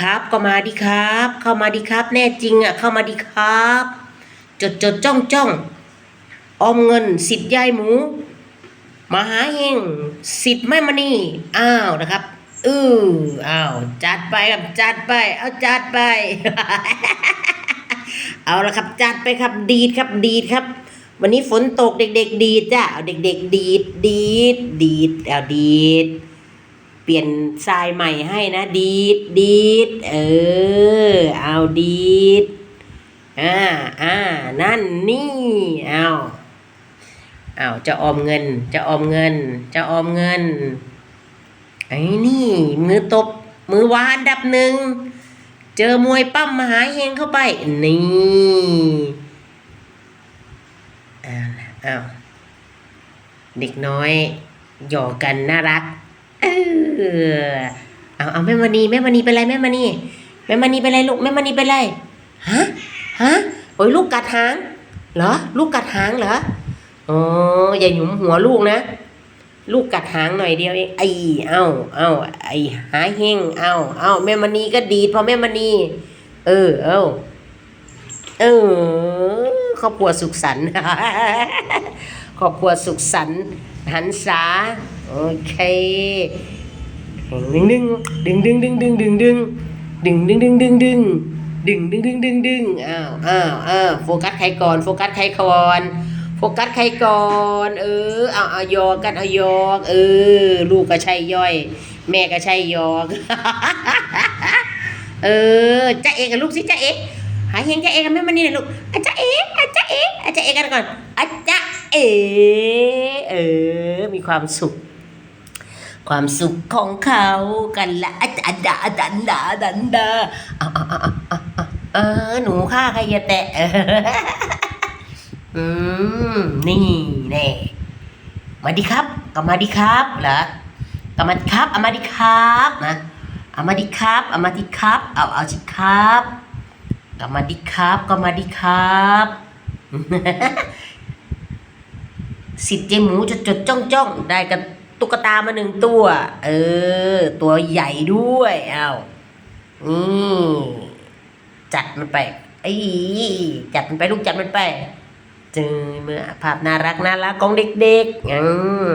ครับก็มาดิครับ เข้ามาดิครับ แน่จริงอะเข้ามาดิครับ จดจดจ้องจ้องออมเงินสิทธิ์ยายหมูมหาเฮงสิทธิ์แม่มณีอ้าวนะครับอืออ้าวจัดไปครับจัดไป เอาจัดไป เอาละครับจัดไปครับดีดครับดีดครับ วันนี้ฝนตกเด็ก ๆ ดีดจ้ะเอาเด็ก ๆ ดีดดีดดีดเอาดีด เปลี่ยนทรายใหม่ให้นะ ดีดดีดเออ เอาดีดอ่าอ่านั่นนี่เอาเอาจะออมเงิน จะออมเงิน จะออมเงินไอ้นี่ มือตบ มือวานดับหนึ่ง เจอมวยปั้มมหาเฮงเข้าไป นี่เอ้าวอ้าวเด็กน้อยหยอกกันน่ารักเออ เอาเอาแม่มณีแม่มณีเป็นไรแม่มณีแม่มณีเป็นไรลูกแม่มณีเป็นไรฮะฮะโอ้ยลูกกัดหางเหรอลูกกัดหางเหรออ๋ออย่าหยุมหัวลูกนะลูกกัดหางหน่อยเดียวเองไอ้เอ้าเอ้าไอ้หาเฮงเอ้าเอ้าแม่มณีก็ดีดพอแม่มณีเออเอ้าเออครอบครัวสุขสันต์ครอบครัวสุขสันต์หันษาโอเค ดึงดึงดึงดึงดึงดึงดึงดึงดึงดึงดึงดึงดึงดึงดึงดึงดึงดึงอ้าวอ้าวอ้าวโฟกัสใครก่อนโฟกัสใครก่อนโฟกัสใครก่อนเออเอาเอายอกันเอายอกเออ ลูกก็ใช่ย่อย แม่ก็ใช่ยอกเออจ้าเอกกับลูกสิจ้าเอกหาเฮงจ้าเอกกับแม่มันนี่หน่อยลูกอาจ้าเอกอาจ้าเอกอาจ้าเอกกันก่อนอาจ้าเอเออ มีความสุข ความสุขของเขากันละอาจารย์ดาดันดาดันดาเอาเอาเอาเอาเออหนูฆ่าใครอย่าแตะอืมนี่แน่มาดิครับก็มาดิครับเหรอก็มาดิครับเอามาดิครับนะเอามาดิครับเอามาดิครับเอาเอาสิครับก็มาดิครับก็มาดิครับสิทธิ์เจหมูจดจดจ้องจ้องได้กับ ตุ๊กตามาหนึ่งตัว เออ ตัวใหญ่ด้วยเอ้านี่จัดมันไปไอ้จัดมันไปลูกจัดมันไปเจอเมื่อภาพน่ารักน่ารักของเด็กๆอืม